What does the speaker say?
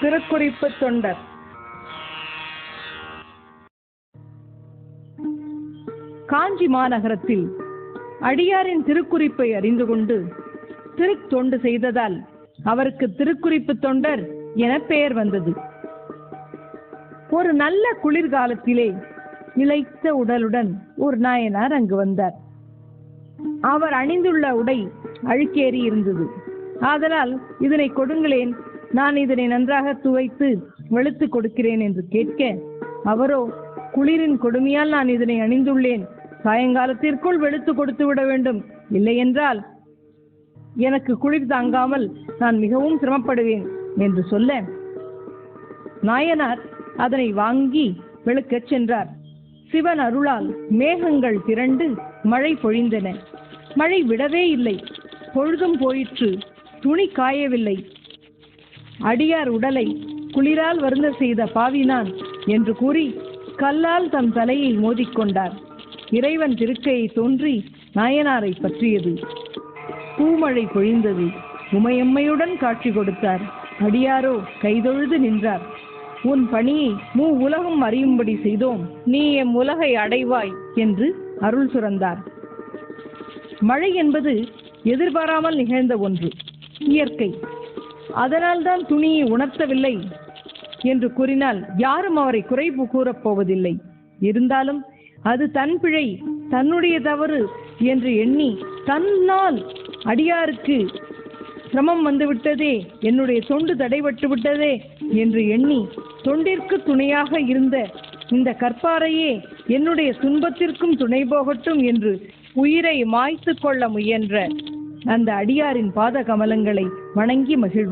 திருக்குறிப்பு தொண்டர். காஞ்சி மாநகரத்தில் அடியாரின் திருக்குறிப்பை அறிந்து கொண்டு திருத்தொண்டு செய்ததால் அவருக்கு திருக்குறிப்பு தொண்டர் என பெயர் வந்தது. ஒரு நல்ல குளிர்காலத்திலே நிலைத்த உடலுடன் ஒரு நாயனார் அங்கு வந்தார். அவர் அணிந்துள்ள உடை அழுக்கேறி இருந்தது. ஆதலால் இதனை கொடுங்களேன் நான் இதனை நன்றாக துவைத்து வெளுத்து கொடுக்கிறேன் என்று கேட்க அவரோ குளிரின் கொடுமையால் நான் இதனை அணிந்துள்ளேன். சாயங்காலத்திற்குள் வெளுத்து கொடுத்து விட வேண்டும். இல்லையென்றால் எனக்கு குளிர் தாங்காமல் நான் மிகவும் சிரமப்படுவேன் என்று சொல்ல நாயனார் அதனை வாங்கி வெளுக்கச் சென்றார். சிவன் அருளால் மேகங்கள் திரண்டு மழை பொழிந்தன. மழை விடவே இல்லை. பொழுதும் போயிற்று. துணி காயவில்லை. அடியார் உடலை குளிரால் வருந்த செய்த பாவினான் என்று கூறி கல்லால் தம் தலையை மோதிக்கொண்டார். இறைவன் திருக்கையை தோன்றி நாயனாரை பற்றியது. பூமழை பொழிந்தது. உமையம்மையுடன் காட்சி கொடுத்தார். அடியாரோ கைதொழுது நின்றார். உன் பணியை மூ உலகம் அறியும்படி செய்தோம். நீ எம் உலகை அடைவாய் என்று அருள் சுரந்தார். மழை என்பது எதிர்பாராமல் நிகழ்ந்த ஒன்று. இயற்கை. அதனால்தான் துணியை உணர்த்தவில்லை என்று கூறினால் யாரும் அவரை குறைப்பு கூறப் போவதில்லை. இருந்தாலும் அது தன் பிழை தன்னுடைய தவறு என்று எண்ணி தன்னால் அடியாருக்கு சிரமம் வந்துவிட்டதே என்னுடைய தொண்டு தடைபட்டு விட்டதே என்று எண்ணி தொண்டிற்கு துணையாக இருந்த இந்த கற்பாரையே என்னுடைய துன்பத்திற்கும் துணை போகட்டும் என்று உயிரை மாய்த்து கொள்ள முயன்ற அந்த அடியாரின் பாத கமலங்களை வணங்கி மகிழ்வோம்.